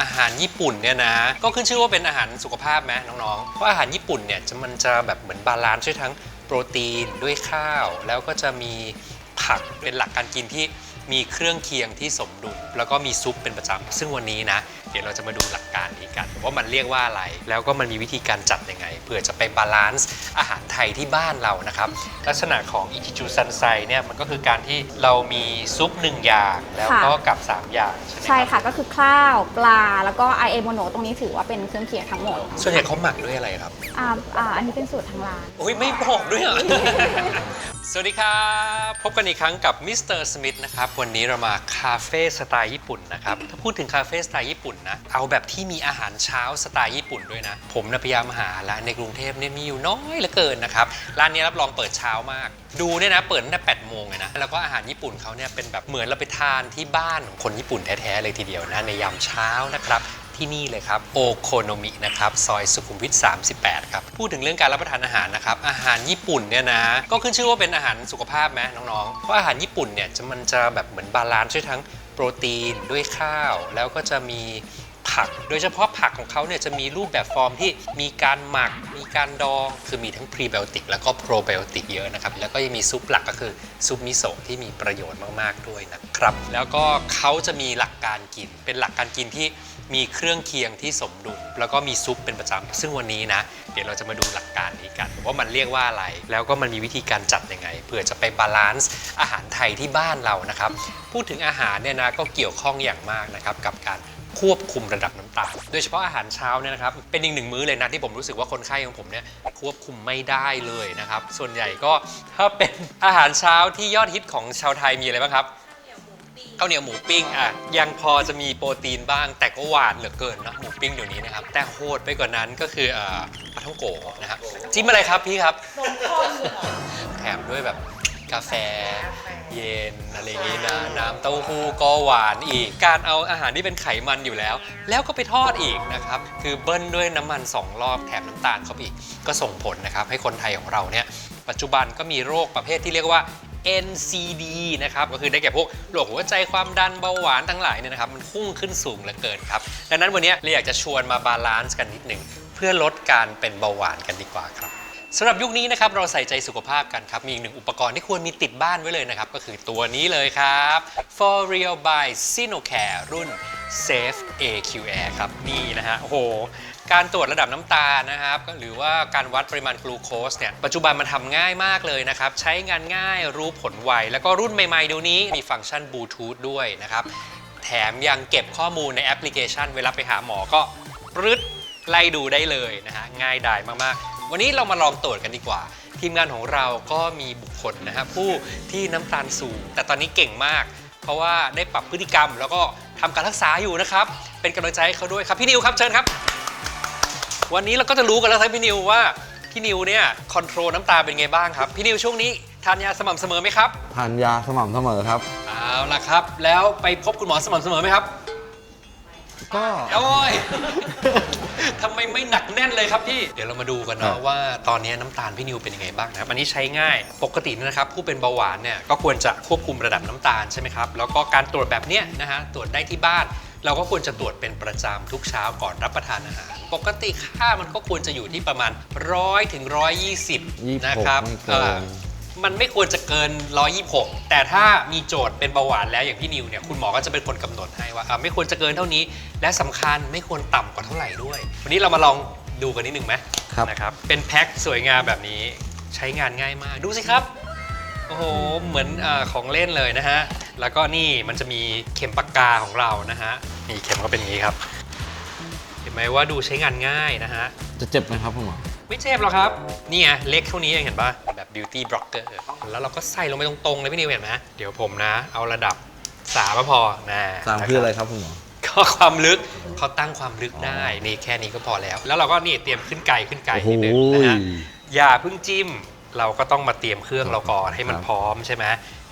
อาหารญี่ปุ่นเนี่ยนะ ก็ขึ้นชื่อว่าเป็นอาหารสุขภาพไหมน้องๆ เพราะอาหารญี่ปุ่นเนี่ยจะมันจะแบบเหมือนบาลานซ์ด้วยทั้งโปรตีนด้วยข้าว แล้วก็จะมีผักเป็นหลักการกินที่มีเครื่องเคียงที่สมดุลแล้วก็มีซุปเป็นประจำซึ่งวันนี้นะเดี๋ยวเราจะมาดูหลักการนี้กัน ว่ามันเรียกว่าอะไร แล้วก็มันมีวิธีการจัดยังไงเพื่อจะไปบาลานซ์อาหารไทยที่บ้านเรานะครับ ลักษณะของอิจิจูซันไซเนี่ยมันก็คือการที่เรามีซุปหนึ่งอย่างแล้วก็กับ 3 อย่างใช่ไหมใช่ครับค่ะก็คือข้าวปลาแล้วก็ไอเอโมโนตรงนี้ถือว่าเป็นเครื่องเคียงทั้งหมดส่วนใหญ่เขาหมักด้วยอะไรครับอ่าอ่าอันนี้เป็นสูตรทางร้าน โอ้ยไม่บอกด้วยเหรอ สวัสดีครับ พบกันอีกครั้งกับมิสเตอร์สมิธนะครับ วันนี้เรามาคาเฟ่สไตล์ญี่ปุ่นนะครับ ถ้าพูดถึงคาเฟ่สไตล์ญี่ปุ่นนะ เอาแบบที่มีอาหารเช้าสไตล์ญี่ปุ่นด้วยนะ ผมนะพยายามหาร้านในกรุงเทพเนี่ยมีอยู่น้อยเหลือเกินนะครับ ร้านนี้รับรองเปิดเช้ามาก ดูเนี่ยนะ เปิดตั้งแต่8โมงเลยนะ แล้วก็อาหารญี่ปุ่นเขาเนี่ยเป็นแบบเหมือนเราไปทานที่บ้านของคนญี่ปุ่นแท้ๆเลยทีเดียวนะในยามเช้านะครับที่นี่เลยครับโอโคโนมินะครับซอยสุขุมวิท 38 ครับ พูดถึงเรื่องการรับประทานอาหารนะครับ อาหารญี่ปุ่นเนี่ยนะ ก็ขึ้นชื่อว่าเป็นอาหารสุขภาพไหมน้องๆ เพราะอาหารญี่ปุ่นเนี่ยจะมันจะแบบเหมือนบาลานซ์ด้วยทั้ง โปรตีนด้วยข้าว แล้วก็จะมีผัก โดยเฉพาะผักของเขาเนี่ยจะมีรูปแบบฟอร์มที่มีการหมัก มีการดอง คือมีทั้งพรีไบโอติกแล้วก็โปรไบโอติกเยอะนะครับ แล้วก็ยังมีซุปหลักก็คือซุปมิโซะที่มีประโยชน์มากๆด้วยนะครับ แล้วก็เขาจะมีหลักการกิน เป็นหลักการกินที่ มีเครื่องเคียงที่สมดุล แล้วก็มีซุปเป็นประจำ ซึ่งวันนี้นะ เดี๋ยวเราจะมาดูหลักการนี้กัน ว่ามันเรียกว่าอะไร แล้วก็มันมีวิธีการจัดยังไงเพื่อจะไปบาลานซ์อาหารไทยที่บ้านเรานะครับ พูดถึงอาหารเนี่ยนะก็เกี่ยวข้องอย่างมากนะครับกับการควบคุมระดับน้ำตาล โดยเฉพาะอาหารเช้าเนี่ยนะครับ เป็นอีกหนึ่งมื้อเลยนะที่ผมรู้สึกว่าคนไข้ของผมเนี่ยควบคุมไม่ได้เลยนะครับ ส่วนใหญ่ก็ถ้าเป็นอาหารเช้าที่ยอดฮิตของชาวไทยมีอะไรบ้างครับ ข้าวเหนียวหมูปิ้งอะยังพอจะมีโปรตีนบ้าง แต่ก็หวานเหลือเกินเนอะหมูปิ้งเดี๋ยวนี้นะครับแต่โหดไปกว่านั้นก็คือเอ่อปลาท่องโกะนะครับจิ้มอะไรครับพี่ครับแถมด้วยแบบกาแฟ เย็นอะไรอย่างงี้นะน้ำเต้าหู้ก็หวานอีก การเอาอาหารที่เป็นไขมันอยู่แล้ว แล้วก็ไปทอดอีกนะครับ คือเบิ้ลด้วยน้ำมัน2รอบแถมน้ำตาลเข้าไปอีก ก็ส่งผลนะครับให้คนไทยของเราเนี่ยปัจจุบันก็มีโรคประเภทที่เรียกว่า NCD นะครับก็คือได้แก่พวกโรคหัวใจความดันเบาหวานทั้งหลายเนี่ยนะครับมันพุ่งขึ้นสูงเหลือเกินครับ ดังนั้นวันนี้เราอยากจะชวนมาบาลานซ์กันนิดหนึ่งเพื่อลดการเป็นเบาหวานกันดีกว่าครับสำหรับยุคนี้นะครับเราใส่ใจสุขภาพกันครับ มีอีกหนึ่งอุปกรณ์ที่ควรมีติดบ้านไว้เลยนะครับ ก็คือตัวนี้เลยครับ For Real by Sinocare รุ่น Safe AQR ครับ นี่นะฮะโอ้โห การตรวจระดับน้ำตาลนะครับหรือว่าการวัดปริมาณกลูโคสเนี่ยปัจจุบันมันทำง่ายมากเลยนะครับ ใช้งานง่ายรู้ผลไว แล้วก็รุ่นใหม่ๆเดี๋ยวนี้มีฟังก์ชันบลูทูธด้วยนะครับ แถมยังเก็บข้อมูลในแอปพลิเคชัน เวลาไปหาหมอก็ปรึดไล่ดูได้เลยนะฮะง่ายดายมากๆ วันนี้เรามาลองตรวจกันดีกว่า ทีมงานของเราก็มีบุคคลนะฮะผู้ที่น้ำตาลสูง แต่ตอนนี้เก่งมาก เพราะว่าได้ปรับพฤติกรรมแล้วก็ทำการรักษาอยู่นะครับ เป็นกำลังใจให้เขาด้วยครับพี่นิวครับเชิญครับ วันนี้เราก็จะรู้กันแล้วครับพี่นิวว่าพี่นิวเนี่ยคอนโทรลน้ำตาลเป็นไงบ้างครับ พี่นิวช่วงนี้ทานยาสม่ำเสมอไหมครับทานยาสม่ำเสมอครับ เอาล่ะครับ แล้วไปพบคุณหมอสม่ำเสมอไหมครับ ก็โอ้ย ทำไมไม่หนักแน่นเลยครับพี่ เดี๋ยวเรามาดูกันครัเนาะบ ว่าตอนนี้น้ำตาลพี่นิวเป็นยังไงบ้างนะครับ อันนี้ใช้ง่าย ปกตินะครับ ผู้เป็นเบาหวานเนี่ยก็ควรจะควบคุมระดับน้ำตาลใช่ไหมครับ แล้วก็การตรวจแบบเนี้ยนะฮะตรวจได้ที่บ้าน เราก็ควรจะตรวจเป็นประจำทุกเช้าก่อนรับประทานอาหาร ปกติค่ามันก็ควรจะอยู่ที่ประมาณ 100ถึง120ยี่นะหกครับไม่เอเกิอนมันไม่ควรจะเกิน 126 แต่ถ้ามีโจทย์เป็นเบาหวานแล้วอย่างพี่นิวเนี่ยคุณหมอก็จะเป็นคนกำหนดให้ว่าอะไม่ควรจะเกินเท่านี้ และสำคัญไม่ควรต่ำกว่าเท่าไหร่ด้วย วันนี้เรามาลองดูกันนิดหนึ่งไหมครับ นะครับ เป็นแพ็คสวยงามแบบนี้ใช้งานง่ายมากดูสิครับ โอ้โห เหมือนอาของเล่นเลยนะฮะ แล้วก็นี่มันจะมีเข็มปากกาของเรานะฮะนี่เข็มก็เป็นอย่างนี้ครับ เห็นไหมว่าดูใช้งานง่ายนะฮะ จะเจ็บไหมครับคุณหมอ ไม่เจ็บหรอกครับนี่ไงเล็กเท่านี้เองเห็นปะแบบ beauty blocker แล้วเราก็ใส่ลงไปตรงๆเลยพี่นิวเห็นไหมเดี๋ยวผมนะ เอาระดับสามก็พอนะสามคืออะไรครับคุณหมอก็ความลึกเขาตั้งความลึกได้นี่แค่นี้ก็พอแล้ว แล้วเราก็นี่เตรียมขึ้นไกลขึ้นไกลโอ้โหนิดนึงนะฮะอย่าเพิ่งจิ้ม เราก็ต้องมาเตรียมเครื่องเราก่อนให้มันครับพร้อมใช่ไหม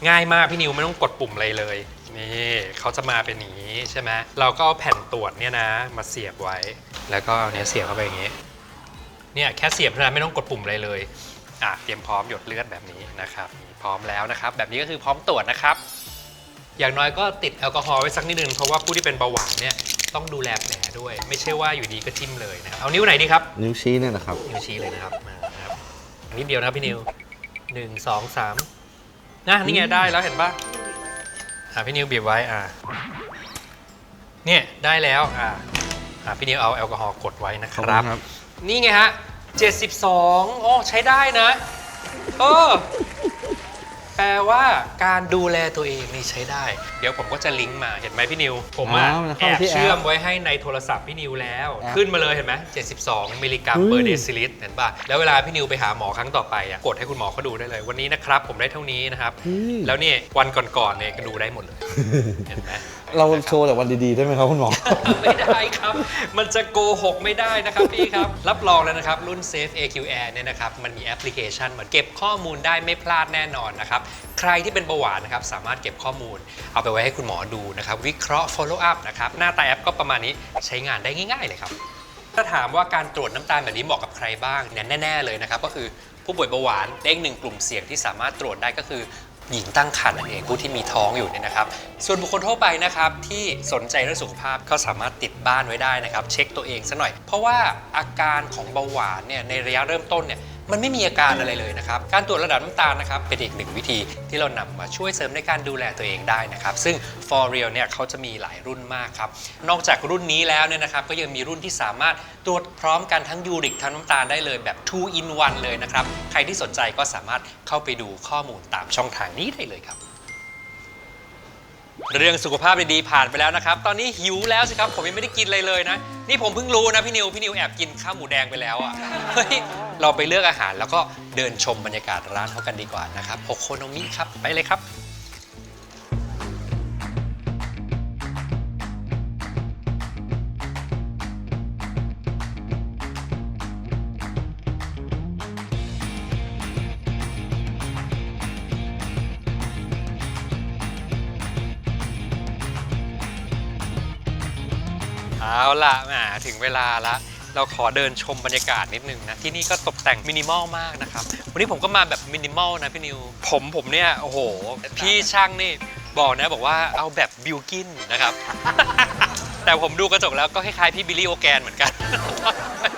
ง่ายมากพี่นิวไม่ต้องกดปุ่มอะไรเลยนี่เขาจะมาเป็นอย่างนี้ใช่ไหมเราก็เอาแผ่นตรวจเนี่ยนะ มาเสียบไว้ แล้วก็เอาเนี้ยเสียบเข้าไปอย่างนี้เนี่ยแค่เสียบเท่านั้นไม่ต้องกดปุ่มอะไรเลยอะเตรียมพร้อมหยดเลือดแบบนี้นะครับนี่พร้อมแล้วนะครับ แบบนี้ก็คือพร้อมตรวจนะครับ อย่างน้อยก็ติดแอลกอฮอล์ไว้สักนิดนึงเพราะว่าผู้ที่เป็นเบาหวานเนี่ยต้องดูแลแผลด้วย ไม่ใช่ว่าอยู่ดีก็ทิ่มเลยนะครับเอานิ้วไหนดีครับนิ้วชี้เนี่ยนะครับนิ้วชี้เลยนะครับมานะครับนิดเดียวนะครับพี่นิวหนึ่งสองสาม นะนี่ไงได้แล้วเห็นปะอ่าพี่นิวบีบไว้อ่าเนี่ยได้แล้วอ่าอ่าพี่นิวเอาแอลกอฮอล์กดไว้นะคขอบคุรับณครับ นี่ไงฮะ 72 โอ้ใช้ได้นะ เออ แปลว่าการดูแลตัวเองนี่ใช้ได้ เดี๋ยวผมก็จะลิงก์มาเห็นไหมพี่นิว ผมอะอ๋อมันแอเข้าบที่แอปเชื่อมไว้ให้ในโทรศัพท์พี่นิวแล้ว แอปขึ้นมาเลยเห็นไหม72 มิลลิกรัมเฮ้ยเปอร์เดซิลิตรเห็นป่ะแล้วเวลาพี่นิวไปหาหมอครั้งต่อไปอะกดให้คุณหมอเขาดูได้เลย วันนี้นะครับผมได้เท่านี้นะครับแล้วเนี่ยวันก่อนๆเนี่ยก็ดูได้หมดเลย เห็นไหม เราโชว์แต่วันดีๆได้ไหมครับคุณหมอ ไม่ได้ครับ มันจะโกหกไม่ได้นะครับพี่ครับ รับรองแล้วนะครับ รุ่น Safe AQR เนี่ยนะครับ มันมีแอปพลิเคชันมาเก็บข้อมูลได้ไม่พลาดแน่นอนนะครับ ใครที่เป็นเบาหวานนะครับ สามารถเก็บข้อมูล เอาไปไว้ให้คุณหมอดูนะครับ วิเคราะห์ follow up นะครับ หน้าตาแอปก็ประมาณนี้ใช้งานได้ง่าย ๆ เลยครับ ถ้าถามว่าการตรวจน้ำตาลแบบนี้เหมาะกับใครบ้างเนี่ยแน่ ๆ เลยนะครับก็คือผู้ป่วยเบาหวานเลขหนึ่งกลุ่มเสี่ยงที่สามารถตรวจได้ก็คือ หญิงตั้งครรภ์นั่นเองผู้ที่มีท้องอยู่เนี่ยนะครับ ส่วนบุคคลทั่วไปนะครับที่สนใจเรื่องสุขภาพก็สามารถติดบ้านไว้ได้นะครับ เช็คตัวเองซะหน่อย เพราะว่าอาการของเบาหวานเนี่ยในระยะเริ่มต้นเนี่ย มันไม่มีอาการอะไรเลยนะครับ การตรวจระดับน้ำตาลนะครับเป็นอีกหนึ่งวิธีที่เรานำมาช่วยเสริมในการดูแลตัวเองได้นะครับ ซึ่ง For Real เนี่ยเขาจะมีหลายรุ่นมากครับ นอกจากรุ่นนี้แล้วเนี่ยนะครับก็ยังมีรุ่นที่สามารถตรวจพร้อมกันทั้งยูริกทั้งน้ำตาลได้เลยแบบ 2 in 1 เลยนะครับ ใครที่สนใจก็สามารถเข้าไปดูข้อมูลตามช่องทางนี้ได้เลยครับ เรื่องสุขภาพดีๆผ่านไปแล้วนะครับ ตอนนี้หิวแล้วสิครับ ผมยังไม่ได้กินอะไรเลยนะ นี่ผมเพิ่งรู้นะพี่นิว พี่นิวแอบกินข้าวหมูแดงไปแล้วอะ่ะ เฮ้ย เราไปเลือกอาหารแล้วก็เดินชมบรรยากาศร้านเขากันดีกว่านะครับโฮโคโนมิครับ ไปเลยครับ เอาละแหมถึงเวลาละ เราขอเดินชมบรรยากาศนิดนึงนะ ที่นี่ก็ตกแต่งมินิมอลมากนะครับ วันนี้ผมก็มาแบบมินิมอลนะพี่นิว ผมผมเนี่ย โอ้โห พี่ช่างนี่บอกนะบอกว่าเอาแบบบิวกินนะครับ แต่ผมดูกระจกแล้วก็คล้ายๆพี่บิลลี่โอแกนเหมือนกัน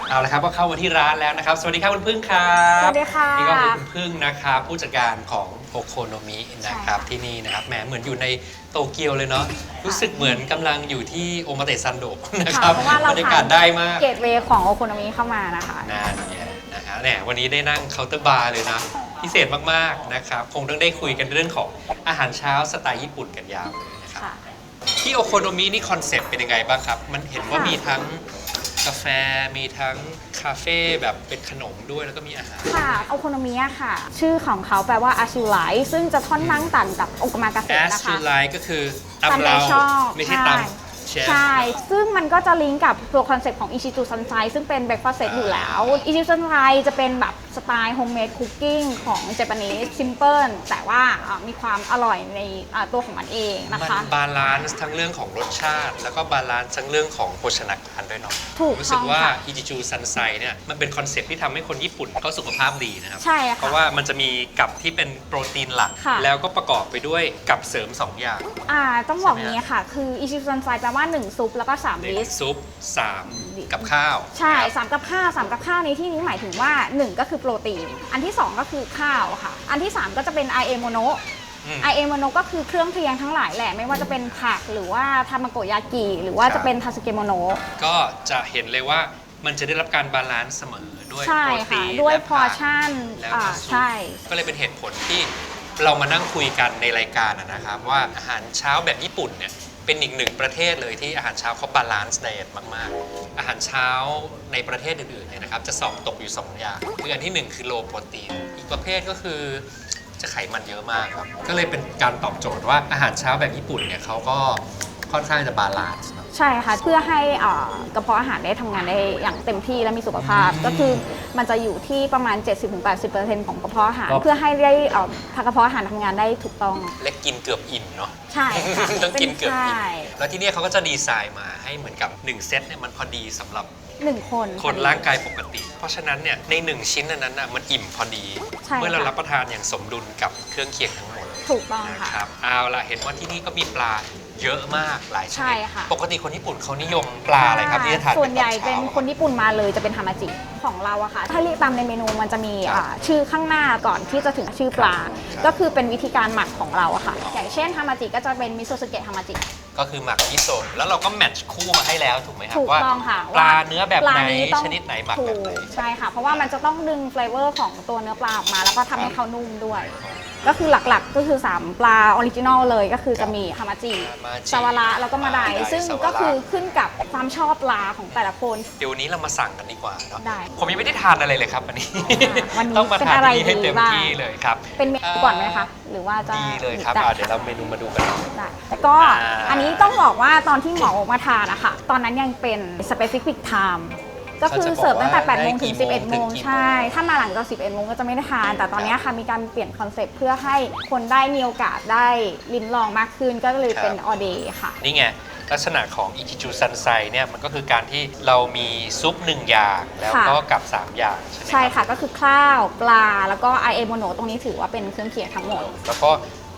เอาละครับก็เข้ามาที่ร้านแล้วนะครับ สวัสดีครับคุณพึ่งครับสวัสดีค่ะนี่ก็คือคุณพึ่งนะครับผู้จัดการของโอโคโนมินะครับใช่ค่ะที่นี่นะครับแหมเหมือนอยู่ในโตเกียวเลยเนาะรู้สึกเหมือนกำลังอยู่ที่โอมาเตะซันโดะนะคค่ะรับเพราะว่าเราบรรยากาศได้มากเกตเวย์ของโอโคโนมิเข้ามานะคะนั่นไงนะฮะเนี่ยวันนี้ได้นั่งเคาน์เตอร์บาร์เลยนะพิเศษมากๆนะครับคงต้องได้คุยกันเรื่องของอาหารเช้าสไตล์ญี่ปุ่นกันยาวเลยนะครับค่ะที่โอโคโนมินี่คอนเซปต์เป็นยังไงบ้างครับ มันเห็นว่าค่ะมีทั้ง กาแฟมีทั้งคาเฟ่แบบเป็นขนมด้วยแล้วก็มีอาหาร ค่ะโอโคโนมิอะค่ะ ชื่อของเขาแปลว่าอาชูไลซึ่งจะค่อนข้างต่างกับโอกามากาเสะแอสนะชูคะ ไลก็คือตามตำเราใจชอบไม่ใช่ใช่ตำเชฟ ใช่ ซึ่งมันก็จะลิงก์กับตัวคอนเซ็ปต์ของอิชิจูซันไซซึ่งเป็นเบร k ฟาส t เซตอ่าอยู่แล้วอิชิจูซันไซจะเป็นแบบสไตล์โฮมเมดคุกกิ้งของเจแปนิสซิมเพิลแต่ว่าอ่ามีความอร่อยในอ่าตัวของมันเองนะมันคะบาลานซ์ทั้งเรื่องของรสชาติ แล้วก็บาลานซ์ทั้งเรื่องของโภชนาการด้วยเนาะถูกรู้สึต้กองว่าค่ะอิจิจูซันไซเนี่ยมันเป็นคอนเซ็ปต์ที่ทำให้คนญี่ปุ่นเขาสุขภาพดีนะครับใช่เพค่ะราะว่ามันจะมีกับที่เป็นโปรตีนหลักค่ะแล้วก็ประกอบไปด้วยกับเสริม 2 อย่างอ่าต้องบอกใช่ไหมนี้ค่ะ คืออิชิซันไซแปลว่า 1 ซุปแล้วก็3หนึ่งลิสซุป3 กับข้าวใช่นะครับสามกับข้าวสามกับข้าวในที่นี้หมายถึงว่า 1 ก็คือโปรตีน อันที่ 2 ก็คือข้าวค่ะ อันที่ 3 ก็จะเป็น i อโมโนอืมไอเอโมโนก็คือเครื่องเคียงทั้งหลายแหละไม่ว่าจะเป็นผักหรือว่าทามาโกยากิหรือว่าครับจะเป็นทาสึเกโมโนก็จะเห็นเลยว่ามันจะได้รับการบาลานซ์เสมอด้วยใช่โปรตีค่ะนด้วยและพอผัร์กชั่นแล้วอ่าก็ซุปใช่ ก็เลยเป็นเหตุผลที่เรามานั่งคุยกันในรายการอะนะครับ ว่าอาหารเช้าแบบญี่ปุ่นเนี่ย เป็นอีกหนึ่งประเทศเลยที่อาหารเช้าเขาบาลานซ์ไดเอทมาก ๆ อาหารเช้าในประเทศอื่นๆเนี่ยนะครับจะสอบตกอยู่ 2 อย่างคืออันที่ 1 คือโลโปรตีน อีกประเภทก็คือจะไขมันเยอะมากครับ ก็เลยเป็นการตอบโจทย์ว่าอาหารเช้าแบบญี่ปุ่นเนี่ยเขาก็ค่อนข้างจะบาลานซ์ ใช่ค่ะ เพื่อให้อ่ากระเพาะอาหารได้ทำงานได้อย่างเต็มที่และมีสุขภาพ ก็คือมันจะอยู่ที่ประมาณ 70-80%ของกระเพาะอาหาร ครับ เพื่อให้ได้เอ่อกระเพาะอาหารทำงานได้ถูกต้อง เล็กกินเกือบอิ่มเนาะ ใช่ค่ะต้องกินเกือบอิ่ม ใช่แล้วที่เนี่ยเขาก็จะดีไซน์มาให้เหมือนกับ 1 เซตเนี่ยมันพอดีสำหรับหนึ่งคน คนร่างกายปกติ เพราะฉะนั้นเนี่ยใน 1 ชิ้นอันนั้นน่ะมันอิ่มพอดี ใช่เมื่อเราค่ะ รับประทานอย่างสมดุลกับเครื่องเคียงทั้งหมดถูกต้องนะค่ะ ครับเอาละเห็นว่าที่นี่ก็มีปลา เยอะมากหลายชใช่นิดค่ะ ปกติคนญี่ปุ่นเขานิยมปลาอะไรครับที่จะทานส่วนใหญ่ตอเป็นช้าคนญี่ปุ่นมาเลยจะเป็นฮามาจิของเราอะค่ะ ถ้าเรียกตามในเมนูมันจะมีครับอ่าชื่อข้างหน้าก่อนที่จะถึงชื่อปลา ครับก็คือเป็นวิธีการหมักของเราอะค่ะอย่างเช่นฮามาจิก็จะเป็นมิโซสเกะฮามาจิ ก็คือหมักมิโซะแล้วเราก็แมทช์คู่มาให้แล้วถูกไหมครับถูกว่าต้องค่ะปลาว่าเนื้อแบบปลาไหนต้องชนิดไหนหมักถูแบบไหน ใช่ค่ะ เพราะว่ามันจะต้องดึงเฟลเวอร์ของตัวเนื้อปลาออกมา แล้วก็ทำให้เขานุ่มด้วย ก็คือหลักๆก็คือ 3 ปลาออริจินอลเลยก็คือจะมีฮามาจิฮามาจิซาวาระแล้วก็มาไดมาไดซึ่งซาวาระ ก็คือขึ้นกับความชอบปลาของแต่ละคน เดี๋ยววันนี้เรามาสั่งกันดีกว่าเนาะได้ผมยังไม่ได้ทานอะไรเลยครับวันนี้ วันนี้ ต้องมาเป็นทานอะไรที่นี่ให้เต็มดีบ้างที่เลยครับเป็นเมนูก่อนไหมคะ หรือว่าจะดีเลยครับได้อะเดี๋ยวเราเมนูมาดูกัน ได้แล้วก็อ่า อันนี้ต้องบอกว่าตอนที่หมอออกมาทานอะค่ะ ตอนนั้นยังเป็น specific time ก็คือเสิร์ฟตั้งแต่8โมงถึง 11โมงใช่ ถ้ามาหลังจาก11โมงก็จะไม่ได้ทาน แต่ตอนนี้ค่ะมีการเปลี่ยนคอนเซปต์เพื่อให้คนได้มีโอกาสได้ลิ้มลองมากขึ้นก็เลยเป็นออเดย์ค่ะ นี่ไงลักษณะของอิจิจูซันไซเนี่ยมันก็คือการที่เรามีซุปหนึ่งอย่างแล้วก็กับ 3 อย่าง ใช่ไหมใช่ครับค่ะก็คือข้าวปลา แล้วก็ไอเอโมโนตรงนี้ถือว่าเป็นเครื่องเคียงทั้งหมด แล้วก็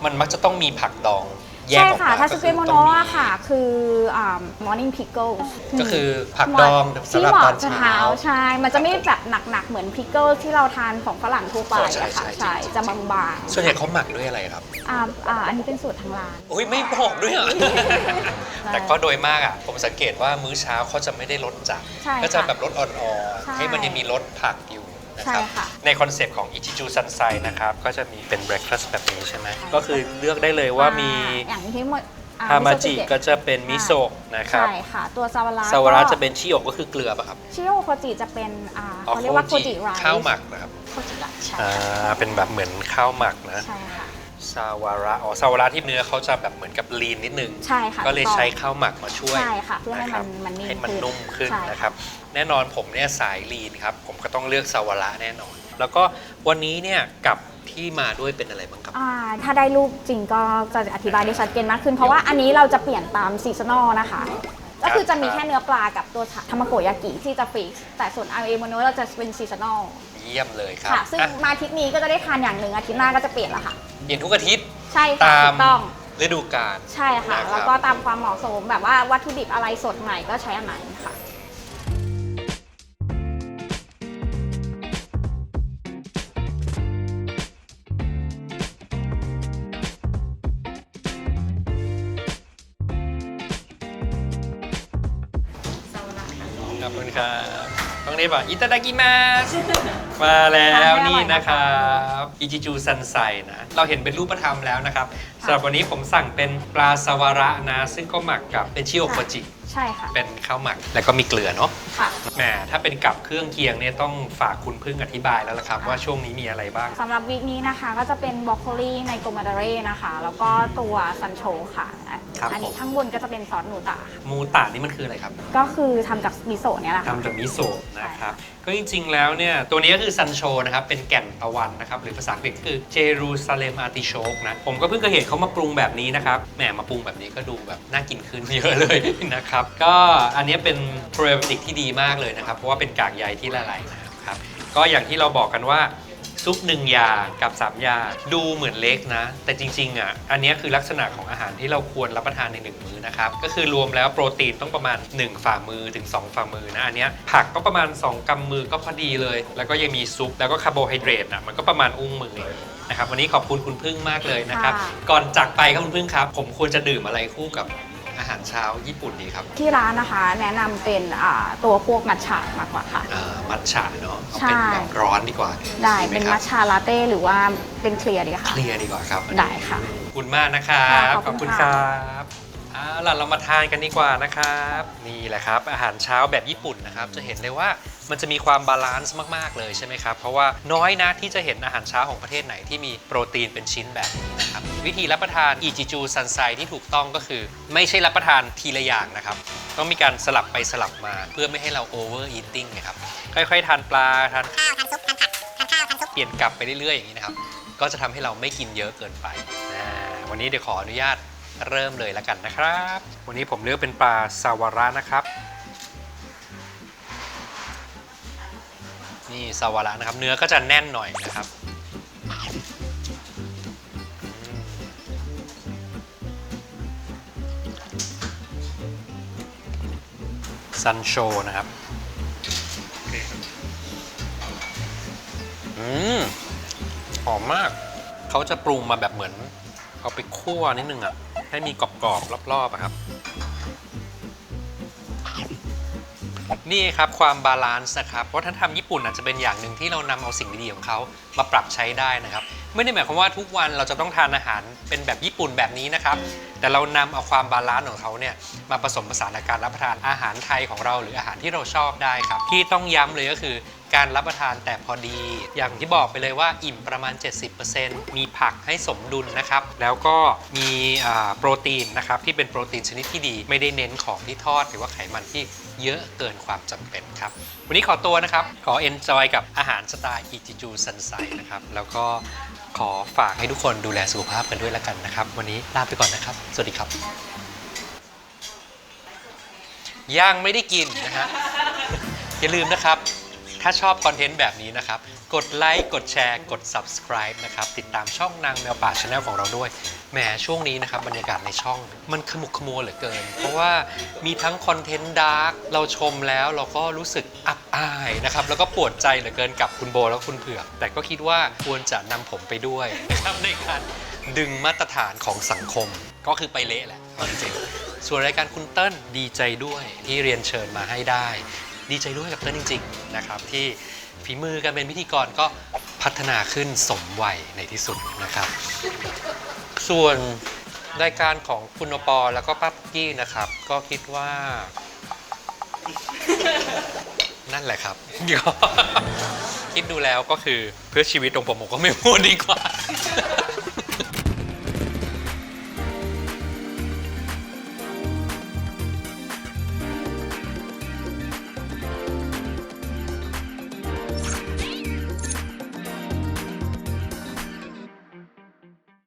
มันมักจะต้องมีผักดอง แยกใช่ออกค่ะ มาถ้าก็สคืเกอโมโนต้องมีอะค่ะ คืออ่า morning pickles ก็คือผักดองสำที่หรับเหมาะตอนจะเช้าเช้า ใช่ มันจะไม่แบบหนักๆ เหมือนพิกเกิลที่เราทานของฝรั่งทั่วไปอ๋อใช่อะค่ะใช่ใช่จริงๆจะบางส่วนใหญ่เขาหมักด้วยอะไรครับๆอ่าอ่าอันนี้เป็นสูตรทางร้าน โอ้ยไม่บอกด้วยอะแต่ก็โดยมากอะ ผมสังเกตว่ามื้อเช้าเขาจะไม่ได้รสจัดใช่ก็จะค่ะแบบรสอ่อนใช่ ๆให้มันยังมีรสผักอยู่ นะครับ ใช่ค่ะ ในคอนเซปต์ของอิจิจูซันไซนะครับ ก็จะมีเป็นเบรคฟาสต์แบบนี้ใช่ไหม ก็คือเลือกได้เลยว่ามีอ่อย่างที่หมดอ่ฮามาจิมิโซะก็จะเป็นมิโซะนะครับ ใช่ค่ะ ตัวซาวาระซาวาระก็จะเป็นชิโอะก็คือเกลือป่ะครับ ชิโอโคจิจะเป็นอ่าเขาเรียกว่าโคจิไรซ์ข้าวหมักนะครับ โคจิไรซ์ใช่อ่าเป็นแบบเหมือนข้าวหมักนะ ใช่ค่ะ ซาวาระอ๋อซาวาระที่เนื้อเขาจะแบบเหมือนกับลีนนิดนึง ใช่ค่ะก็เลยถูต้องใช้ข้าวหมักมาช่วยใช่ค่ะเพื่อให้มันะครับมันนิ่มให้มันขึ้นนุ่มขึ้นใช่ค่ะนะครับแน่นอนผมเนี่ยสายลีนครับผมก็ต้องเลือกซาวาระแน่นอน แล้วก็วันนี้เนี่ยกับที่มาด้วยเป็นอะไรบ้างครับอ่าถ้าได้รูปจริงก็จะอธิบายได้ชัดเจนมากขึ้น เพราะว่าอันนี้เราจะเปลี่ยนตามซีซันอลนะคะ ก็คือจะมีแค่เนื้อปลากับตัวทามาโกยากิที่จะฟิกซ์แต่ส่วนอาเอโมโนเราจะเป็นซีซันอล เยี่ยมเลยครับค่ะ ซึ่งอะมาอาทิตย์นี้ก็จะได้ทานอย่างหนึ่งอาทิตย์หน้าก็จะเปลี่ยนละค่ะ เปลี่ยนทุกอาทิตย์ใช่ค่ะตามถูกต้องฤดูกาล ใช่ค่ะ นะครับ แล้วก็ตามความเหมาะสมแบบว่าวัตถุดิบอะไรสดใหม่ก็ใช้อันนั้นค่ะ ขอบคุณครับต้องเรียกว่าอิตาดากิมาส มาแล้วนี่นะครับอิจิจูซันไซนะ เราเห็นเป็นรูปธรรมแล้วนะครับสำหรับวันนี้ผมสั่งเป็นปลาซาวาระนะ ซึ่งก็หมักกับเป็นชิโอโคจิ ใช่ค่ะ เป็นข้าวหมักแล้วก็มีเกลือเนาะค่ะแหมถ้าเป็นกับเครื่องเคียงเนี่ยต้องฝากคุณพึ่งอธิบายแล้วล่ะครับ ว่าช่วงนี้มีอะไรบ้าง สำหรับวีคนี้นะคะก็จะเป็นบรอกโคลีในโกมาดาเร่นะคะ แล้วก็ตัวซันโชค่ะ ครับอันนี้ผม ข้างบนก็จะเป็นซอสหนูตามูตานี่มันคืออะไรครับก็คือทำจากมิโซะเนี่ยแหละค่ะ ทำจากมิโซะนะครับ ก็จริงๆ แล้วเนี่ย ตัวนี้ก็คือซันโชนะครับ เป็นแก่นตะวันนะครับ หรือภาษาอังกฤษคือเจรูซาเลมอาร์ติโชกนะ ผมก็เพิ่งเคยเห็นเขามาปรุงแบบนี้นะครับ แหมมาปรุงแบบนี้ก็ดูแบบน่ากินขึ้นเยอะเลยนะครับ ก็อันนี้เป็นโปรไบโอติกที่ดีมากเลยนะครับ เพราะว่าเป็นกากใยที่ละลายน้ำครับ ก็อย่างที่เราบอกกันว่า ซุปหนึ่งอย่างกับสามอย่างดูเหมือนเล็กนะ แต่จริงๆอะอันนี้คือลักษณะของอาหารที่เราควรรับประทานในหนึ่งมื้อนะครับ ก็คือรวมแล้วโปรตีนต้องประมาณ 1 ฝ่ามือถึง 2 ฝ่ามือนะอันเนี้ยผักก็ประมาณ 2กำมือก็พอดีเลย แล้วก็ยังมีซุปแล้วก็คาร์โบไฮเดรตอะมันก็ประมาณอุ้งมือเองนะครับวันนี้ขอบคุณคุณพึ่งมากเลยนะครับค่ะก่อนจากไปครับคุณพึ่งครับ ผมควรจะดื่มอะไรคู่กับ อาหารเช้าญี่ปุ่นดีครับที่ร้านนะคะแนะนำเป็นอ่าตัวพวกมัทฉะมากกว่าค่ะ อ่ามัทฉะเนาะเอาใช่เป็นแบบร้อนดีกว่าได้หมเป็นครับมัทฉะลาเต้หรือว่าเป็นเคลียร์ดีเคค่ะลียร์ดีกว่าครับได้ค่ะขอบคุณมากนะครับ ค่ะขอบคุณคค่ะรับ เอาล่ะเรามาทานกันดีกว่านะครับ นี่แหละครับ อาหารเช้าแบบญี่ปุ่นนะครับ จะเห็นเลยว่ามันจะมีความบาลานซ์มากๆเลยใช่ไหมครับ เพราะว่าน้อยนะที่จะเห็นอาหารเช้าของประเทศไหนที่มีโปรตีนเป็นชิ้นแบบนี้นะครับ วิธีรับประทานอิจิจูซันไซที่ถูกต้องก็คือ ไม่ใช่รับประทานทีละอย่างนะครับ ต้องมีการสลับไปสลับมาเพื่อไม่ให้เราโอเวอร์อีทติ้งนะครับค่อยๆทานปลาทานข้าวทานซุปทานผักทานข้าวทานซุปเปลี่ยนกลับไปเรื่อยๆอย่างนี้นะครับก็จะทำให้เราไม่กินเยอะเกินไปอ่าวันนี้เดี๋ยวขออนุญาต เริ่มเลยแล้วกันนะครับ วันนี้ผมเลือกเป็นปลาซาวระนะครับ นี่ซาวระนะครับ เนื้อก็จะแน่นหน่อยนะครับซันโชนะครับ อืม หอมมาก เขาจะปรุงมาแบบเหมือน เอาไปคั่วนิดนึงอะ่ะ ให้มีกรอบๆรอบๆอะครับ นี่ครับความบาลานซ์นะครับวัฒนธรรมญี่ปุ่นอาจจะเป็นอย่างหนึ่งที่เรานำเอาสิ่งดีๆของเขามาปรับใช้ได้นะครับ ไม่ได้หมายความว่าทุกวันเราจะต้องทานอาหารเป็นแบบญี่ปุ่นแบบนี้นะครับ แต่เรานำเอาความบาลานซ์ของเขาเนี่ยมาผสมผสานในการรับประทานอาหารไทยของเราหรืออาหารที่เราชอบได้ครับ ที่ต้องย้ำเลยก็คือ การรับประทานแต่พอดี อย่างที่บอกไปเลยว่าอิ่มประมาณ 70%มีผักให้สมดุลนะครับ แล้วก็มีโปรตีนนะครับที่เป็นโปรตีนชนิดที่ดี ไม่ได้เน้นของที่ทอด หรือว่าไขมันที่เยอะเกินความจำเป็นครับ วันนี้ขอตัวนะครับ ขอเอนจอยกับอาหารสไตล์อิจิจูซันไซนะครับ แล้วก็ขอฝากให้ทุกคนดูแลสุขภาพกันด้วยแล้วกันนะครับ วันนี้ลาไปก่อนนะครับ สวัสดีครับย่างไม่ได้กินนะฮะอย่าลืมนะครับ ถ้าชอบคอนเทนต์แบบนี้นะครับ กดไลค์กดแชร์ กด subscribe นะครับ ติดตามช่องนางแมวป่าชาแนลของเราด้วยแหมช่วงนี้นะครับ บรรยากาศในช่องมันขมุกขมัวเหลือเกิน เพราะว่ามีทั้งคอนเทนต์ดาร์กเราชมแล้วเราก็รู้สึกอับอายนะครับ แล้วก็ปวดใจเหลือเกินกับคุณโบและคุณเผือก แต่ก็คิดว่าควรจะนำผมไปด้วยนะครับในการดึงมาตรฐานของสังคม ก็คือไปเละแหละเอาจริงๆ ส่วนรายการคุณเติ้ลดีใจด้วยที่เรียนเชิญมาให้ได้ ดีใจด้วยกับเต้นจริง ๆ นะครับ ที่ฝีมือการเป็นพิธีกรก็พัฒนาขึ้นสมวัยในที่สุดนะครับ ส่วนรายการของคุณโอปอแล้วก็ป้าปุ๊กกี้นะครับ ก็คิดว่า นั่นแหละครับ คิดดูแล้วก็คือเพื่อชีวิตของผมผมก็ไม่พูดดีกว่า